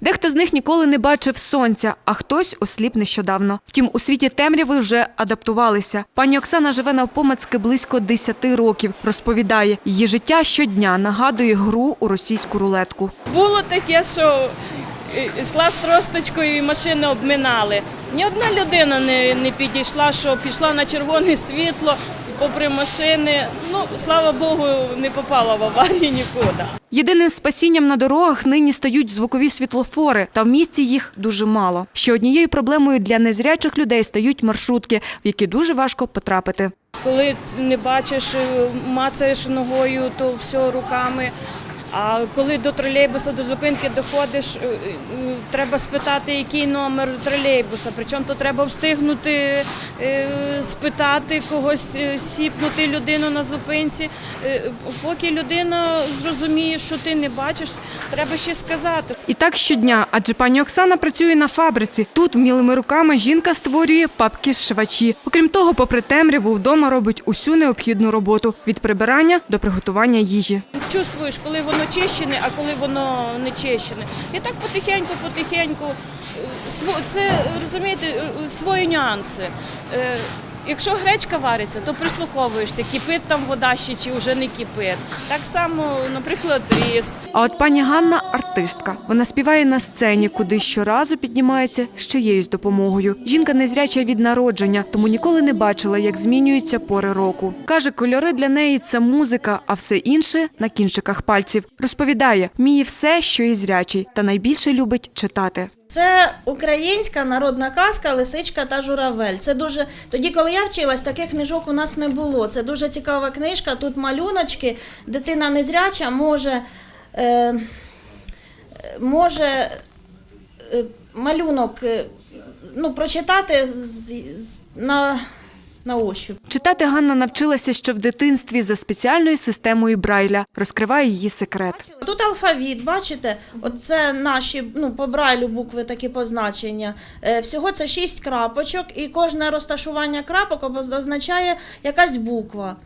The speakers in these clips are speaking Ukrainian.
Дехто з них ніколи не бачив сонця, а хтось осліп нещодавно. Втім, у світі темряви вже адаптувалися. Пані Оксана живе навпомацьки близько 10 років. Розповідає, її життя щодня нагадує гру у російську рулетку. Було таке, що йшла з тросточкою і машини обминали. Ні одна людина не, не підійшла, що пішла на червоне світло попри машини. Ну, слава Богу, не попала в аварію нікуди. Єдиним спасінням на дорогах нині стають звукові світлофори, та в місті їх дуже мало. Ще однією проблемою для незрячих людей стають маршрутки, в які дуже важко потрапити. Коли не бачиш, мацаєш ногою, то все руками. А коли до тролейбуса, до зупинки доходиш, е, е, треба спитати, який номер тролейбуса. Причому то треба встигнути е, спитати когось, сіпнути людину на зупинці. Поки людина зрозуміє, що ти не бачиш, треба ще сказати. І так щодня, адже пані Оксана працює на фабриці. Тут вмілими руками жінка створює папки з швачі. Окрім того, попри темряву, вдома робить усю необхідну роботу від прибирання до приготування їжі. Чувствуєш, коли воно чищене, а коли воно не чищене. І так потихеньку, потихеньку. е, Це розумієте, е, свої нюанси. Якщо гречка вариться, то прислуховуєшся, кипить там вода ще чи вже не кипить. Так само, наприклад, рис. А от пані Ганна артистка. Вона співає на сцені, куди щоразу піднімається з чиєюсь допомогою. Жінка незряча від народження, тому ніколи не бачила, як змінюються пори року. Каже, кольори для неї це музика, а все інше на кінчиках пальців. Розповідає, вміє все, що і зрячий, та найбільше любить читати. Це українська народна казка Лисичка та журавель. Це дуже тоді, коли я вчилась, таких книжок у нас не було. Це дуже цікава книжка. Тут малюночки. Дитина незряча може, е, може е, малюнок е, ну, прочитати на, на ощуп. Читати Ганна навчилася ще в дитинстві за спеціальною системою Брайля. Розкриває її секрет. Тут алфавіт, бачите? Оце наші ну, по брайлю букви такі позначення. Е, Всього це шість крапочок, і кожне розташування крапок обоз- означає якась буква.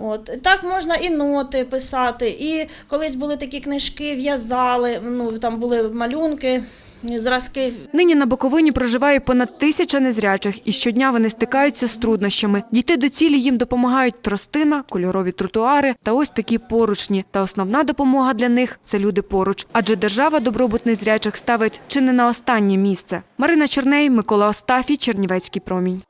От. Так можна і ноти писати, і колись були такі книжки, в'язали, ну, там були малюнки, зразки Нині на Буковині проживає понад тисяча незрячих, і щодня вони стикаються з труднощами. Дійти до цілі їм допомагають тростина, кольорові тротуари та ось такі поручні. Та основна допомога для них це люди поруч. Адже держава добробут незрячих ставить чи не на останнє місце. Марина Чорней, Микола Остафій, Чернівецький промінь.